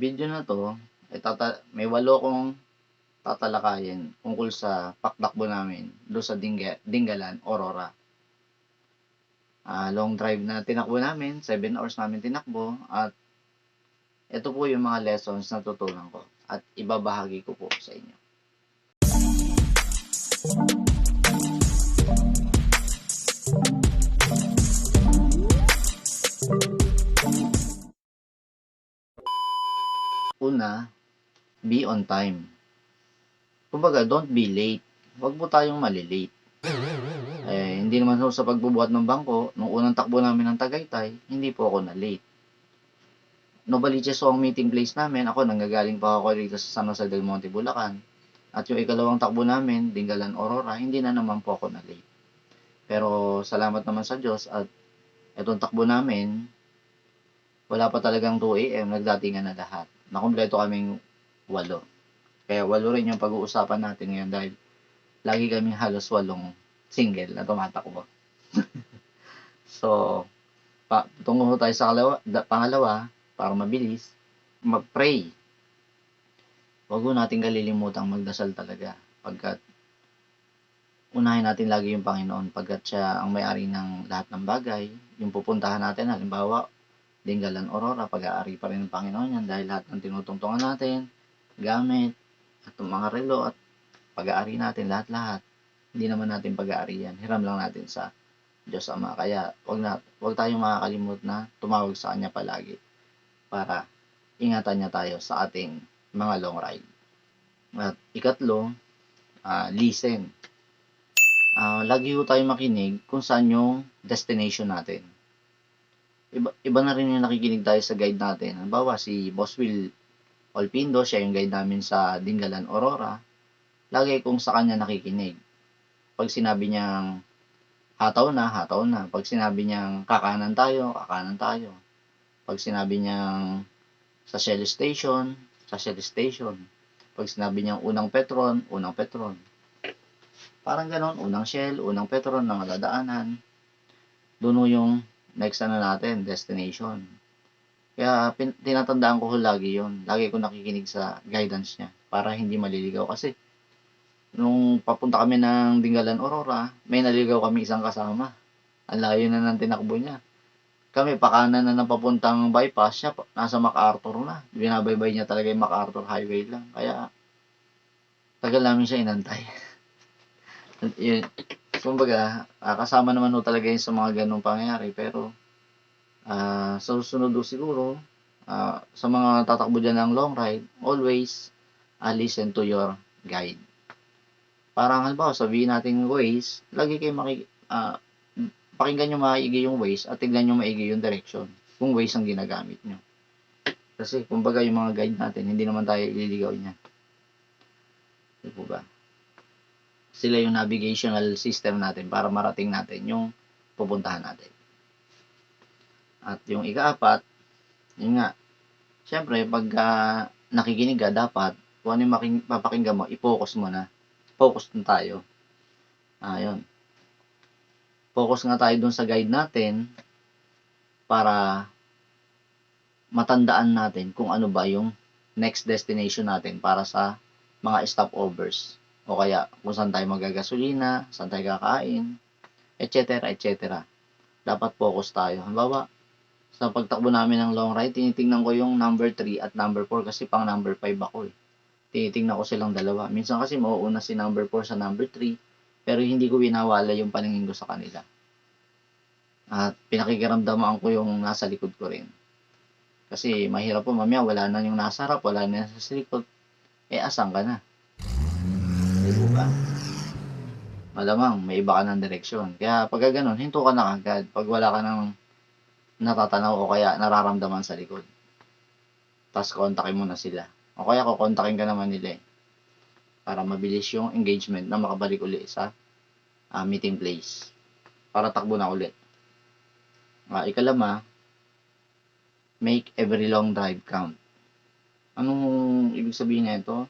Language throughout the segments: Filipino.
video na to, ay tata- may walo kong tatalakayin tungkol sa paktakbo namin doon sa Dingga- Dingalan, Aurora. Ah, long drive na tinakbo namin, 7 hours namin tinakbo at ito po yung mga lessons na tutunan ko at ibabahagi ko po sa inyo. Una, be on time. Kumbaga, don't be late. Huwag po tayong malilate. Eh, hindi naman ho sa pagbubuhat ng bangko, nung unang takbo namin ng Tagaytay, hindi po ako na late. Novaliches ho ang meeting place namin. Ako, nanggagaling pa ako dito sa San Jose del Monte, Bulacan. At yung ikalawang takbo namin, Dingalan, Aurora, hindi na naman po ako na late. Pero salamat naman sa Diyos at itong takbo namin, wala pa talagang 2 a.m. nagdatingan na lahat. Nakompleto kaming walo. Kaya walo rin yung pag-uusapan natin ngayon dahil lagi kaming halos walong single na tumatakbo. so, pa, tungo tayo sa kalawa, da, pangalawa, para mabilis, mag-pray. Huwag ho natin kalilimutang magdasal talaga pagkat unahin natin lagi yung Panginoon pagkat siya ang may-ari ng lahat ng bagay. Yung pupuntahan natin, halimbawa, Dinggalan Aurora, pag-aari pa rin ng Panginoon yan dahil lahat ng tinutungtungan natin, gamit, at mga relo, at pag-aari natin lahat-lahat, hindi naman natin pag-aari yan. Hiram lang natin sa Diyos Ama. Kaya wag, na, wag tayong makakalimut na tumawag sa Kanya palagi para ingatan niya tayo sa ating mga long ride. At ikatlo, uh, listen. Uh, lagi ho tayo makinig kung saan yung destination natin iba, iba na rin yung nakikinig tayo sa guide natin. Halimbawa, si Boss Will Olpindo, siya yung guide namin sa Dingalan, Aurora. Lagi kong sa kanya nakikinig. Pag sinabi niyang hataw na, hataw na. Pag sinabi niyang kakanan tayo, kakanan tayo. Pag sinabi niyang sa Shell Station, sa Shell Station. Pag sinabi niyang unang Petron, unang Petron. Parang ganon, unang Shell, unang Petron na madadaanan. Doon yung next ano natin, destination. Kaya pin, tinatandaan ko lagi yon Lagi ko nakikinig sa guidance niya para hindi maliligaw. Kasi nung papunta kami ng Dingalan Aurora, may naligaw kami isang kasama. Ang layo na ng tinakbo niya. Kami, pakanan na ng papuntang bypass niya, nasa MacArthur na. Binabaybay niya talaga yung MacArthur Highway lang. Kaya, tagal namin siya inantay. kumbaga, uh, kasama naman ho talaga yun sa mga ganong pangyayari. Pero, uh, sa susunod ho siguro, uh, sa mga tatakbo dyan ng long ride, always uh, listen to your guide. Parang halimbawa, sabihin natin ways, lagi kayo maki, uh, pakinggan nyo maigi yung ways at tignan nyo maigi yung direction kung ways ang ginagamit nyo. Kasi, kumbaga yung mga guide natin, hindi naman tayo ililigaw niya. Di po ba? Sila yung navigational system natin para marating natin yung pupuntahan natin. At yung ikaapat, yun nga, syempre, pag uh, nakikinig ka, dapat, kung ano yung making, papakinggan mo, i-focus mo na. Focus na tayo. Ayun. Focus nga tayo dun sa guide natin para matandaan natin kung ano ba yung next destination natin para sa mga stopovers o kaya kung saan tayo magagasolina, saan tayo kakain, etc. etc. Dapat focus tayo. Halimbawa, sa pagtakbo namin ng long ride, tinitingnan ko yung number 3 at number 4 kasi pang number 5 ako eh. Tinitingnan ko silang dalawa. Minsan kasi mauuna si number 4 sa number 3, pero hindi ko winawala yung paningin ko sa kanila. At pinakikiramdaman ko yung nasa likod ko rin. Kasi mahirap po, mamaya wala na yung nasa harap, wala na sa likod. Eh, asan ka na? Di ba? Malamang, may iba ka ng direksyon. Kaya pag ganun, hinto ka na agad. Pag wala ka ng natatanaw o kaya nararamdaman sa likod. Tapos kontakin mo na sila. O kaya kukontakin ka naman nila eh. Para mabilis yung engagement na makabalik uli sa uh, meeting place. Para takbo na uli. Uh, ikalama, make every long drive count. Anong ibig sabihin nito?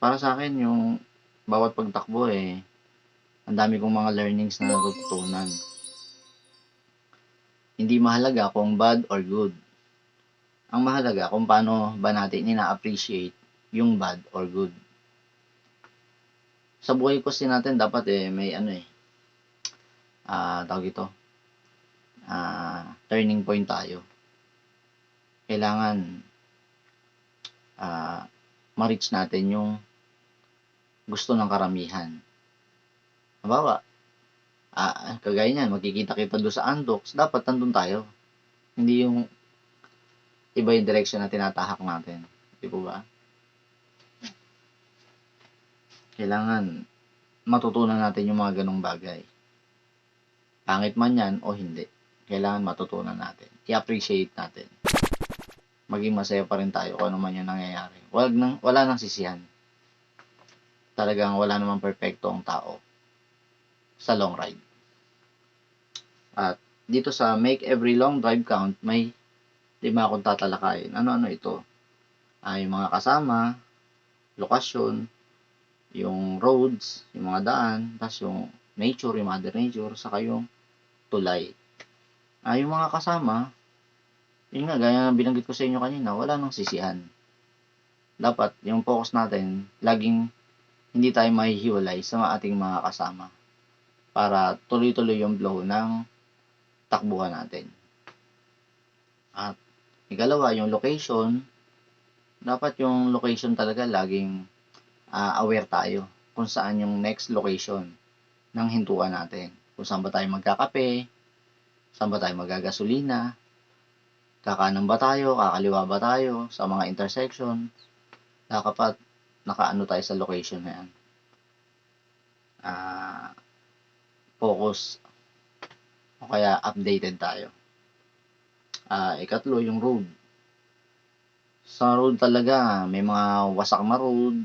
Para sa akin, yung bawat pagtakbo eh, ang dami kong mga learnings na natutunan. Hindi mahalaga kung bad or good. Ang mahalaga kung paano ba natin ina-appreciate yung bad or good. Sa buhay kasi natin dapat eh may ano eh ah tawag ito ah turning point tayo. Kailangan ah ma-reach natin yung gusto ng karamihan. Halimbawa, ah, kagaya niyan, magkikita kita doon sa Andox, dapat nandun tayo. Hindi yung iba yung direction na tinatahak natin. Di po ba? Kailangan matutunan natin yung mga ganong bagay. Pangit man yan o hindi. Kailangan matutunan natin. I-appreciate natin. Maging masaya pa rin tayo kung ano man yung nangyayari. Wala nang, wala nang sisihan. Talagang wala namang perfecto ang tao sa long ride. At dito sa Make Every Long Drive Count, may lima akong tatalakayin. Ano-ano ito? Ah, yung mga kasama, lokasyon, yung roads, yung mga daan, tapos yung nature, yung mother nature, saka yung tulay. Ah, yung mga kasama, yun nga, gaya ng binanggit ko sa inyo kanina, wala nang sisihan. Dapat, yung focus natin, laging hindi tayo mahihiwalay sa ating mga kasama para tuloy-tuloy yung flow ng takbuhan natin. At ikalawa, yung location, dapat yung location talaga laging uh, aware tayo kung saan yung next location ng hintuan natin. Kung saan ba tayo magkakape, saan ba tayo magagasolina, kakanan ba tayo, kakaliwa ba tayo sa mga intersection, dapat nakaano tayo sa location na yan. Uh, focus o kaya updated tayo. Uh, ikatlo, yung road. Sa road talaga, may mga wasak na road,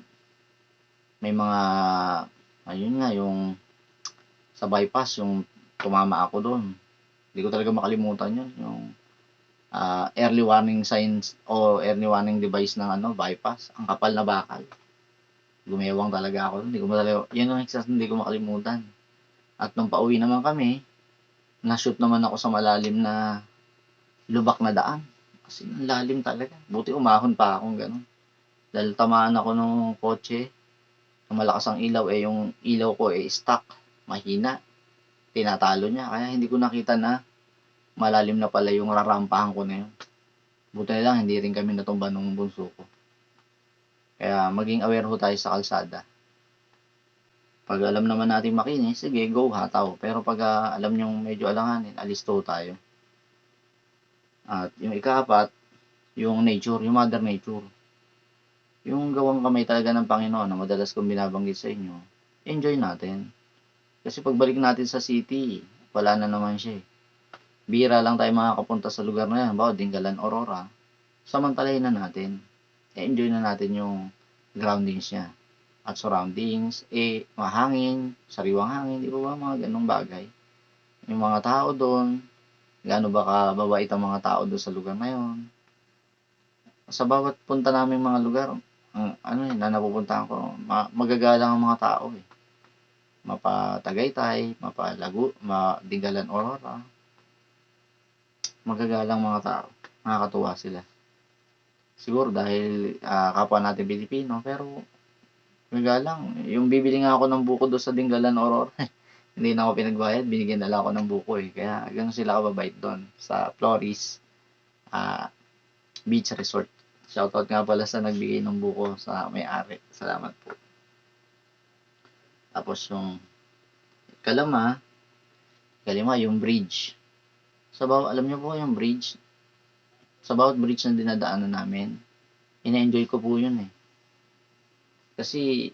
may mga, ayun nga, yung sa bypass, yung tumama ako doon. Hindi ko talaga makalimutan yun. Yung uh, early warning signs o early warning device ng ano, bypass. Ang kapal na bakal. Gumewang talaga ako. Hindi ko talaga, yan ang exact hindi ko makalimutan. At nung pauwi naman kami, na-shoot naman ako sa malalim na lubak na daan. Kasi ang lalim talaga. Buti umahon pa akong ganun. Dahil tamaan ako ng kotse, malakas ang ilaw, eh yung ilaw ko eh stuck, mahina. Tinatalo niya. Kaya hindi ko nakita na malalim na pala yung rarampahan ko na yun. Buti na lang, hindi rin kami natumba ng bunso ko. Kaya maging aware ho tayo sa kalsada. Pag alam naman natin makinis, sige, go hataw. Pero pag uh, alam nyo medyo alanganin, alisto tayo. At yung ikaapat, yung nature, yung mother nature. Yung gawang kamay talaga ng Panginoon na madalas kong binabanggit sa inyo, enjoy natin. Kasi pagbalik natin sa city, wala na naman siya eh. Bira lang tayo makakapunta sa lugar na yan, bawa Dingalan, Aurora. Samantalahin na natin enjoy na natin yung groundings niya. At surroundings, eh, mahangin, sariwang hangin, di ba ba, mga ganong bagay. Yung mga tao doon, gaano ba kababait ang mga tao doon sa lugar na yon. Sa bawat punta namin mga lugar, ang, ano eh, na napupuntahan ko, ma- magagalang ang mga tao eh. Mapatagaytay, mapalago, madigalan aurora. Magagalang mga tao. Nakakatuwa sila. Siguro dahil uh, kapwa natin Pilipino, pero lang, yung bibili nga ako ng buko doon sa Dingalan Aurora, hindi na ako pinagbayad, binigyan na lang ako ng buko eh. Kaya hanggang sila kababait doon sa Flores uh, Beach Resort. Shoutout nga pala sa nagbigay ng buko sa may-ari. Salamat po. Tapos yung kalama, kalima yung bridge. Sa bawat, alam niyo po yung bridge, sa bawat bridge na dinadaanan namin, ina-enjoy ko po yun eh. Kasi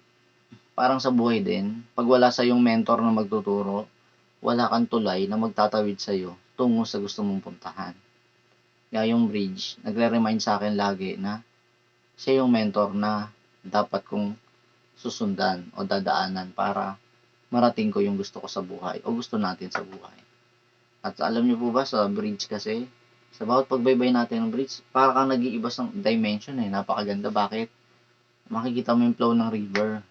parang sa buhay din, pag wala sa yung mentor na magtuturo, wala kang tulay na magtatawid sa iyo tungo sa gusto mong puntahan. Kaya yung bridge, nagre-remind sa akin lagi na siya yung mentor na dapat kong susundan o dadaanan para marating ko yung gusto ko sa buhay o gusto natin sa buhay. At alam niyo po ba sa bridge kasi, sa bawat pagbaybay natin ng bridge, para kang nag-iiba ng dimension eh. Napakaganda. Bakit? Makikita mo yung flow ng river.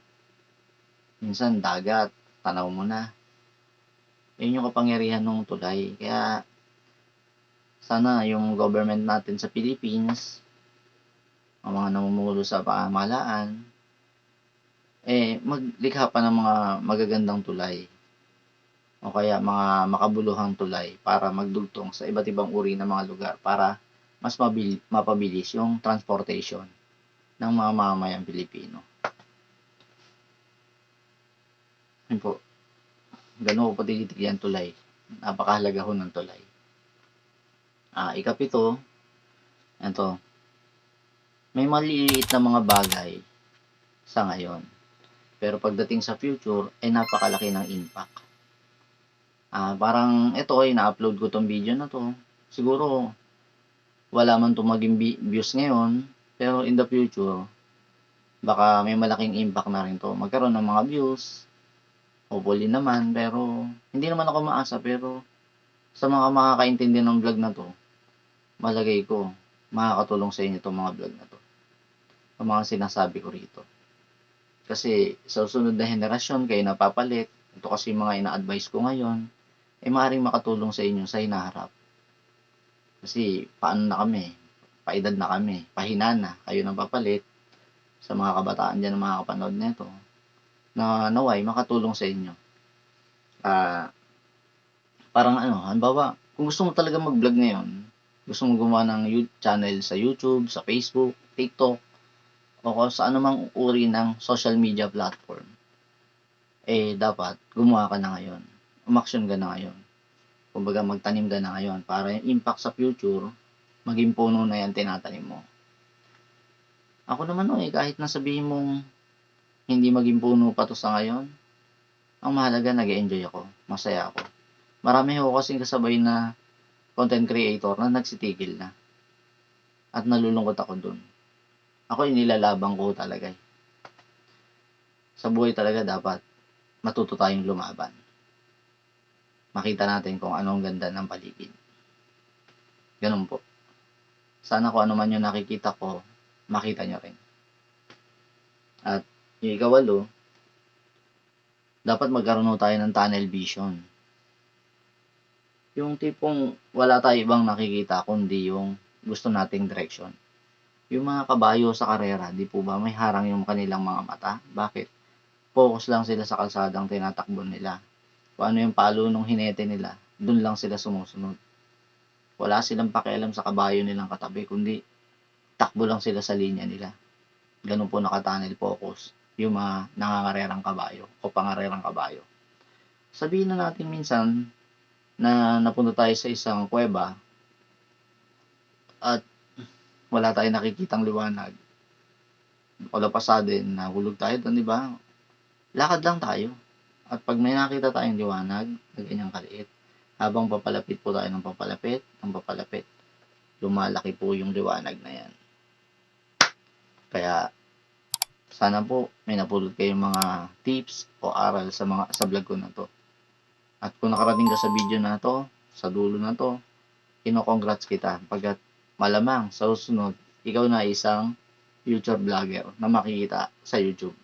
Minsan, dagat. Tanaw mo na. Yun yung kapangyarihan ng tulay. Kaya, sana yung government natin sa Philippines, ang mga namumulo sa pamahalaan, eh, maglikha pa ng mga magagandang tulay o kaya mga makabuluhang tulay para magdugtong sa iba't ibang uri ng mga lugar para mas mabil, mapabilis yung transportation ng mga mamamayang Pilipino. Yun po. Ganun ko patigitig yan tulay. Napakahalaga ho ng tulay. Ah, ikapito, ito, may maliliit na mga bagay sa ngayon. Pero pagdating sa future, ay napakalaki ng impact. Ah, parang ito ay na-upload ko tong video na to. Siguro wala man to maging views ngayon, pero in the future baka may malaking impact na rin to. Magkaroon ng mga views. Hopefully naman, pero hindi naman ako maasa pero sa mga makakaintindi ng vlog na to, malagay ko makakatulong sa inyo itong mga vlog na to. Ang mga sinasabi ko rito. Kasi sa susunod na henerasyon kayo napapalit. Ito kasi mga ina-advise ko ngayon eh maaaring makatulong sa inyo sa hinaharap. Kasi paano na kami, paedad na kami, pahina na, kayo nang papalit sa mga kabataan dyan na makakapanood nito na naway makatulong sa inyo. Ah, parang ano, halimbawa, kung gusto mo talaga mag-vlog ngayon, gusto mo gumawa ng channel sa YouTube, sa Facebook, TikTok, o sa anumang uri ng social media platform, eh dapat gumawa ka na ngayon. Umaksyon ka na ngayon. Kumbaga magtanim ka na ngayon para yung impact sa future, maging puno na yan tinatanim mo. Ako naman no, eh, kahit nasabihin mong hindi maging puno pa to sa ngayon, ang mahalaga nag enjoy ako, masaya ako. Marami ako kasing kasabay na content creator na nagsitigil na. At nalulungkot ako dun. Ako inilalabang ko talaga eh. Sa buhay talaga dapat matuto tayong lumaban. Makita natin kung anong ganda ng paligid. Ganun po. Sana kung ano man yung nakikita ko, makita nyo rin. At yung ikawalo, dapat magkaroon tayo ng tunnel vision. Yung tipong wala tayo ibang nakikita kundi yung gusto nating direction. Yung mga kabayo sa karera, di po ba may harang yung kanilang mga mata? Bakit? Focus lang sila sa kalsadang tinatakbo nila. Kung ano yung palo nung hinete nila, dun lang sila sumusunod. Wala silang pakialam sa kabayo nilang katabi, kundi takbo lang sila sa linya nila. Ganun po nakatunnel focus yung mga nangangarerang kabayo o pangarerang kabayo. Sabihin na natin minsan na napunta tayo sa isang kuweba at wala tayong nakikitang liwanag. Wala pa sa din, nahulog tayo doon, di ba? Lakad lang tayo. At pag may nakita tayong liwanag, na ganyang kaliit, habang papalapit po tayo ng papalapit, ng papalapit, lumalaki po yung liwanag na yan. Kaya, sana po may napulot kayong mga tips o aral sa mga sa vlog ko na to. At kung nakarating ka sa video na to, sa dulo na to, kino-congrats kita pagkat malamang sa susunod, ikaw na isang future vlogger na makikita sa YouTube.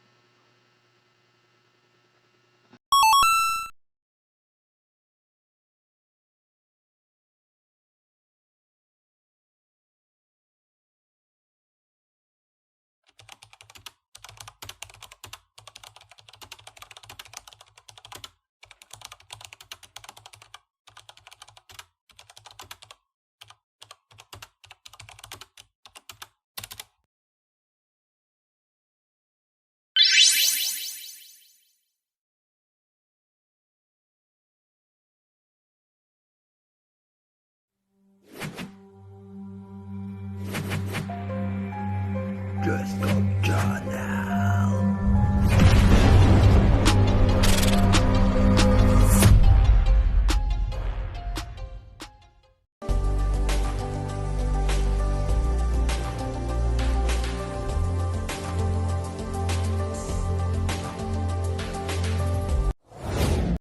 Just come John.